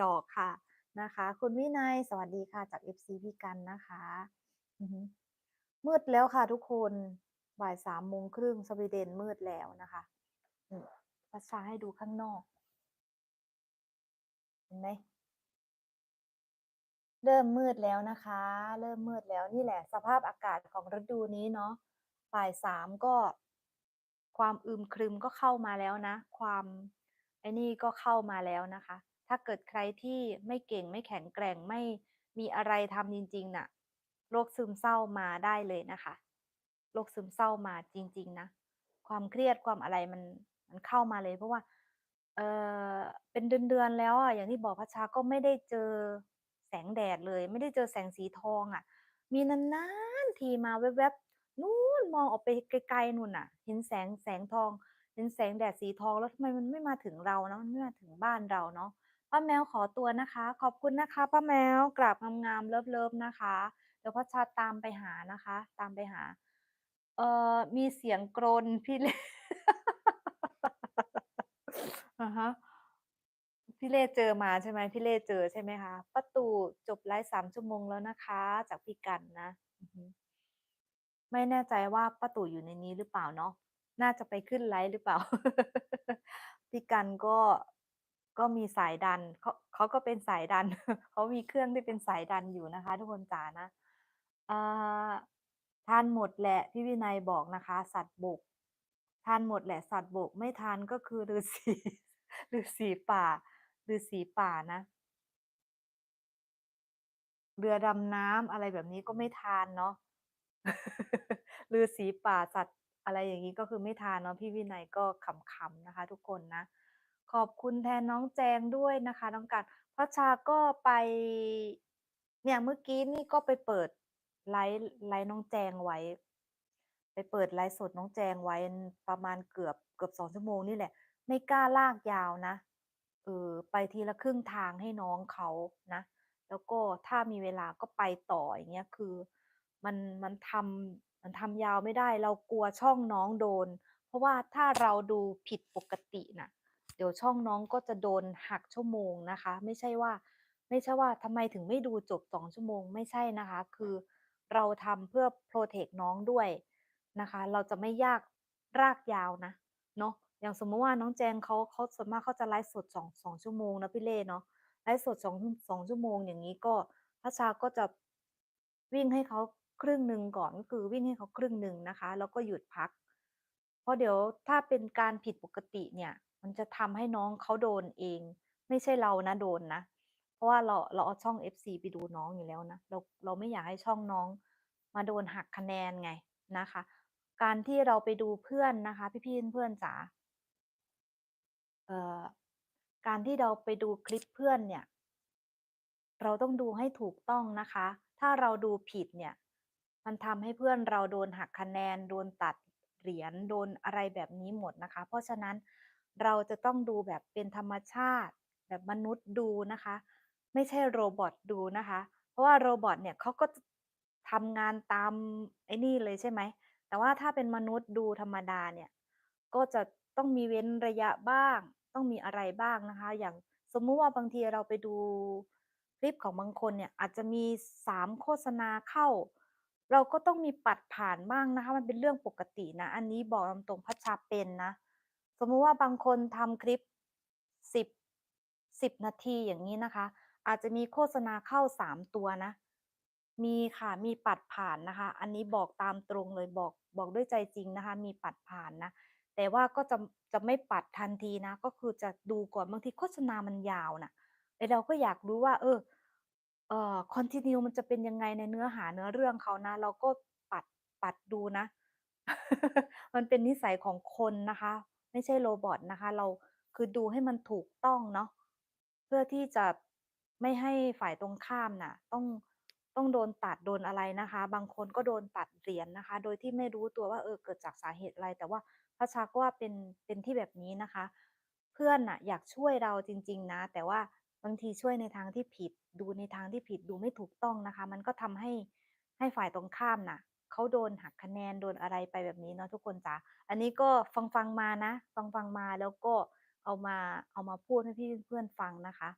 หยอกค่ะนะคะ คุณวินัยสวัสดีค่ะจาก FC พี่กันนะคะมืดแล้วค่ะทุกคนบ่ายสามโมงครึ่งสวีเดนมืดแล้วนะคะอืมพัชชาให้ดูข้างนอกเห็นไหมเริ่มมืดแล้วนะคะ เริ่มมืดแล้วนี่แหละ สภาพอากาศของฤดูนี้เนาะบ่ายสามก็ ความอึมครึมก็เข้ามาแล้วนะ ความไอ้นี่ก็เข้ามาแล้วนะคะ ถ้าเกิดใครที่ไม่เก่งไม่แข็งแกร่งไม่มีอะไรทำจริงๆน่ะโรคซึมเศร้ามาได้เลยนะคะโรคซึมเศร้ามาจริง ๆ นะ ความเครียดความอะไรมันมันเข้ามาเลย เพราะว่าเออเป็นเดือนๆแล้วอะอย่างที่บอกพัชชาก็ไม่ได้เจอแสงแดดเลย ไม่ได้เจอแสงสีทองอะมีนานๆทีมาแวบๆนู่นมองออกไปไกลๆนู่นน่ะ เห็นแสงแสงทอง เห็นแสงแดดสีทองแล้วทำไมมันไม่มาถึงเราเนาะไม่มาถึงบ้านเราเนาะ ป้าแมวขอตัวนะคะ ขอบคุณนะคะป้าแมวกราบงามๆเลิฟๆนะคะ เดี๋ยวพัชชาตามไปหานะคะ ตามไปหา เอ่อมีเสียงกรนพี่เล่อะฮะพี่เล่เจอมาใช่ไหมพี่เล่เจอใช่ไหมคะป้าตู่จบไลฟ์สามชั่วโมงแล้วนะคะ จากพี่กันนะอือฮึไม่แน่ใจว่าป้าตู่อยู่ในนี้หรือเปล่าเนาะน่าจะไปขึ้นไลฟ์หรือเปล่า พี่กันก็ ก็มีสายดันเขาเขาก็เป็นสายดัน เขามีเครื่องที่เป็นสายดันอยู่นะคะ ทุกคนจ๋านะอ่าทานหมดแหละพี่วินัยบอกนะคะ สัตว์บก ทานหมดแหละสัตว์บก ไม่ทานก็คือฤาษีฤาษีป่าฤาษีป่านะเรือดำน้ำอะไรแบบนี้ก็ไม่ทานเนาะฤาษีป่าสัตว์อะไรอย่างนี้ก็คือไม่ทานเนาะพี่วินัยก็ขำๆนะคะ ทุกคนนะ ขอบคุณแทนน้องแจงด้วยนะคะ น้องกันพัชชาก็ไปเนี่ยเมื่อกี้นี่ก็ไปเปิดไลฟ์ไลฟ์น้องแจงไว้ ไปเปิดไลฟ์สดน้องแจงไว้ประมาณเกือบเกือบสองชั่วโมงนี่แหละ ไม่กล้าลากยาวนะเออไปทีละครึ่งทางให้น้องเขานะ แล้วก็ถ้ามีเวลาก็ไปต่ออย่างเงี้ยคือ มันมันทำมันทำยาวไม่ได้ เรากลัวช่องน้องโดน เพราะว่าถ้าเราดูผิดปกติน่ะ เดี๋ยวช่องน้องก็จะโดนหักชั่วโมงนะคะ ไม่ใช่ว่า ไม่ใช่ว่าทำไมถึงไม่ดูจบสองชั่วโมงไม่ใช่นะคะ คือเราทำเพื่อโปรเทคน้องด้วยนะคะ เราจะไม่ยากรากยาวนะเนาะอย่างสมมติว่าน้องแจงเขาเขาส่วนมากเขาจะไลฟ์สดสองสองชั่วโมงนะพี่เล่เนาะไลฟ์สดสองสองชั่วโมงอย่างนี้ก็พัชชาก็จะวิ่งให้เขาครึ่งหนึ่งก่อนก็คือวิ่งให้เขาครึ่งหนึ่งนะคะ แล้วก็หยุดพัก เพราะเดี๋ยวถ้าเป็นการผิดปกติเนี่ย มันจะทำให้น้องเขาโดนเอง ไม่ใช่เรานะโดนนะ เพราะว่าเราเราเอาช่อง FC ไปดูน้องอยู่แล้วนะ เราเราไม่อยากให้ช่องน้อง มาโดนหักคะแนนไงนะคะ การที่เราไปดูเพื่อนนะคะ พี่ๆเพื่อนๆจ๋าเอ่อการที่เราไปดูคลิปเพื่อนเนี่ย เราต้องดูให้ถูกต้องนะคะ ถ้าเราดูผิดเนี่ย มันทำให้เพื่อนเราโดนหักคะแนน โดนตัดเหรียญ โดนอะไรแบบนี้หมดนะคะ เพราะฉะนั้น เราจะต้องดูแบบเป็นธรรมชาติ แบบมนุษย์ดูนะคะ ไม่ใช่โรบอทดูนะคะ เพราะว่าโรบอทเนี่ยเขาก็ทำงานตามไอ้นี่เลยใช่ไหม แต่ว่าถ้าเป็นมนุษย์ดูธรรมดาเนี่ย ก็จะต้องมีเว้นระยะบ้าง ต้องมีอะไรบ้างนะคะ อย่างสมมุติว่าบางทีเราไปดูคลิปของบางคนเนี่ยอาจจะมีสามโฆษณาเข้า เราก็ต้องมีปัดผ่านบ้างนะคะ มันเป็นเรื่องปกตินะ อันนี้บอกตรงๆพัชชาเป็นนะ สมมุติว่าบางคนทำคลิปสิบสิบนาทีอย่างนี้นะคะ อาจจะมีโฆษณาเข้าสามตัวนะ มีค่ะมีปัดผ่านนะคะ อันนี้บอกตามตรงเลยบอกบอกด้วยใจจริงนะคะ มีปัดผ่านนะ แต่ว่าก็จะจะไม่ปัดทันทีนะ ก็คือจะดูก่อนบางทีโฆษณามันยาวน่ะไอเราก็อยากรู้ว่า เออเอ่อคอนทิเนิวมันจะเป็นยังไงในเนื้อหาเนื้อเรื่องเขานะ เราก็ปัดปัดดูนะ มันเป็นนิสัยของคนนะคะ ไม่ใช่โรบอทนะคะ เราคือดูให้มันถูกต้องเนาะเพื่อที่จะไม่ให้ฝ่ายตรงข้ามน่ะ ต้องต้องโดนตัดโดนอะไรนะคะ บางคนก็โดนตัดเหรียญนะคะ โดยที่ไม่รู้ตัวว่าเออเกิดจากสาเหตุอะไร แต่ว่าพัชชาก็ว่าเป็นเป็นที่แบบนี้นะคะ เพื่อนน่ะอยากช่วยเราจริง ๆ นะ แต่ว่าบางทีช่วยในทางที่ผิด ดูในทางที่ผิดดูไม่ถูกต้องนะคะ มันก็ทำให้ให้ฝ่ายตรงข้ามน่ะ เขาโดนหักคะแนนโดนอะไรไปแบบนี้เนาะทุกคนจ้าอันนี้ก็ฟังฟังมานะ ฟังฟังมาแล้วก็เอามาเอามาพูดให้พี่เพื่อนๆฟังนะคะ